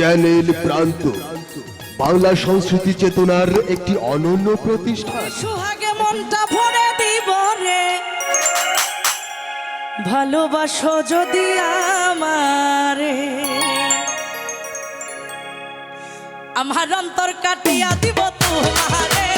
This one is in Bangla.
চ্যানেল প্রান্ত। বাংলা সংস্কৃতি চেতনার একটি অনন্য প্রতিষ্ঠান। সোহাগে মনটা ভরে দিব রে। ভালোবাসো যদি আমারে। আমার অন্তর কাটিয়া দিব তোমারে।